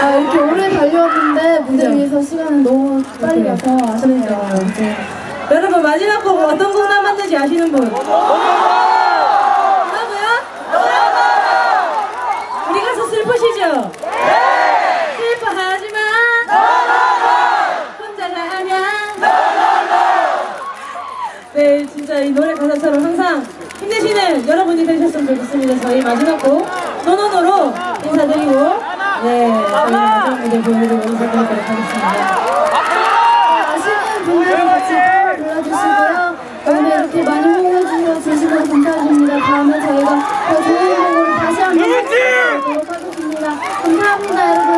아, 이렇게 오래 달려왔는데 무대 위에서 시간은 너무 빨리 가서 아쉽네요. 네. 여러분 마지막 곡 어떤 곡 남았는지 아시는 분? 뭐라고요? 우리 가서 슬프시죠? 슬퍼하지 마 혼자 가면 네 진짜 이 노래 가사처럼 항상 힘내시는 여러분이 되셨으면 좋겠습니다 저희 마지막 곡 노노노로 인사드리고 네 저희 마지막 무대 보여드리고 인사드리도록 하겠습니다 아시는 분들은 같이 불러주시고요. 오늘 이렇게 많이 홍보해 주시고 감사드립니다. 다음에 저희가 더 좋은 곡으로 다시 한번 찾아뵙도록 하겠습니다. 감사합니다, 여러분.